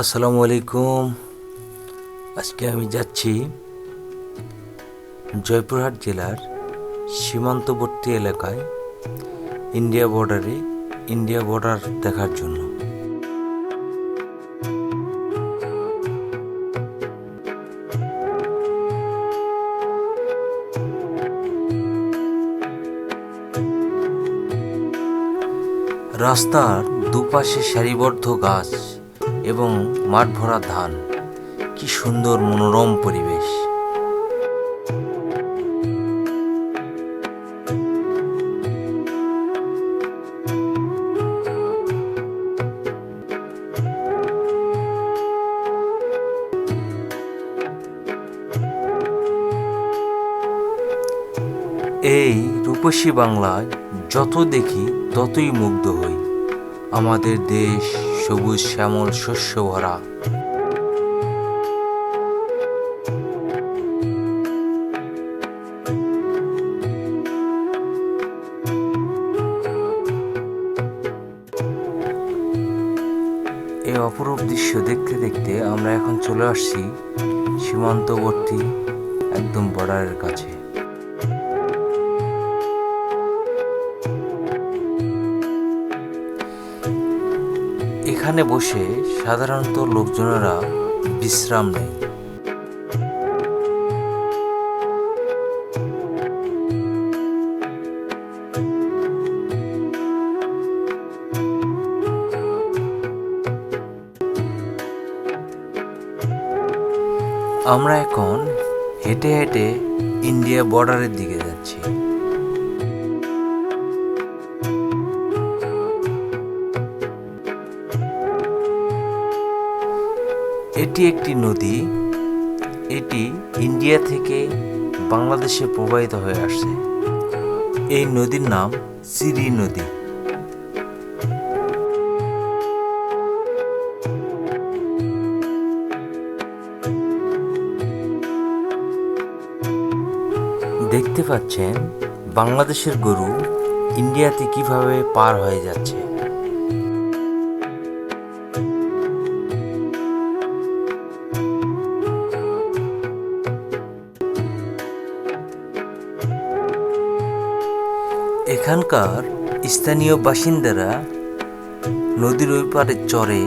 আসসালামু আলাইকুম। আজকে আমি যাচ্ছি জয়পুরহাট জেলার সীমান্তবর্তী এলাকায় ইন্ডিয়া বর্ডারে, ইন্ডিয়া বর্ডার দেখার জন্য। রাস্তার দুপাশে সারিবদ্ধ গাছ। এবং মাঠ ভরা ধান। কি সুন্দর মনোরম পরিবেশ। এই রূপসী বাংলায় যত দেখি, ততই মুগ্ধ হই। আমাদের দেশ সবুজ শ্যামল শস্য ভরা। এই অপরূপ দৃশ্য দেখতে দেখতে আমরা এখন চলে আসছি সীমান্তবর্তী একদম বর্ডারের কাছে। এখানে বসে সাধারণত লোকজনেরা বিশ্রাম নেয়। আমরা এখন হেঁটে হেঁটে ইন্ডিয়া বর্ডারের দিকে যাচ্ছি। এটি একটি নদী। এটি ইন্ডিয়া থেকে বাংলাদেশে প্রবাহিত হয়ে আসছে। এই নদীর নাম সিরি নদী। দেখতে পাচ্ছেন বাংলাদেশের গরু ইন্ডিয়াতে কীভাবে পার হয়ে যাচ্ছে। এখানকার স্থানীয় বাসিন্দারা নদীর ওই পারে চরে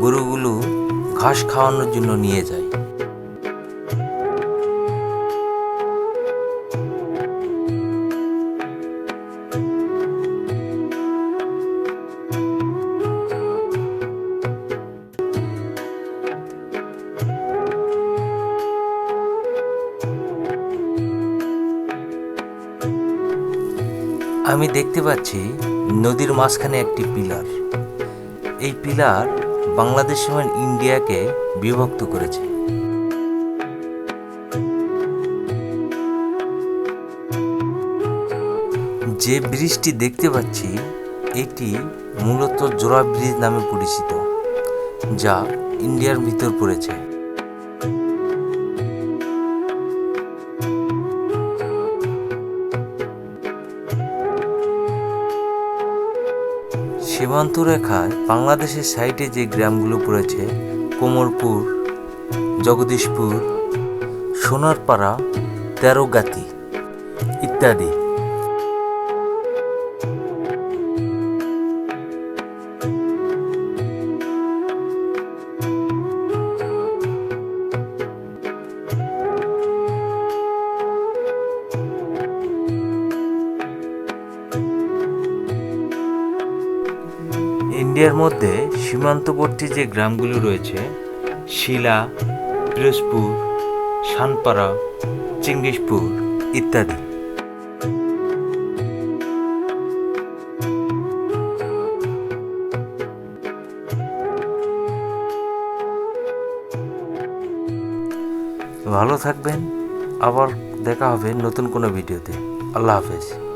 গরুগুলো ঘাস খাওয়ানোর জন্য নিয়ে যায়। আমি দেখতে পাচ্ছি নদীর মাঝখানে একটি পিলার। এই পিলার বাংলাদেশ এবং ইন্ডিয়াকে বিভক্ত করেছে। যে ব্রিজটি দেখতে পাচ্ছি, এটি মূলত জোড়া ব্রিজ নামে পরিচিত, যা ইন্ডিয়ার ভিতর পড়েছে। সীমান্ত রেখায় বাংলাদেশের সাইডে যে গ্রামগুলো পড়েছে কোমরপুর জগদীশপুর সোনারপাড়া তেরোগাতি ইত্যাদি। ইন্ডিয়ার মধ্যে সীমান্তবর্তী যে গ্রামগুলো রয়েছে, শিলা, পিরোজপুর শানপাড়া চিঙ্গিসপুর ইত্যাদি। ভালো থাকবেন। আবার দেখা হবে নতুন কোনো ভিডিওতে। আল্লাহ হাফেজ।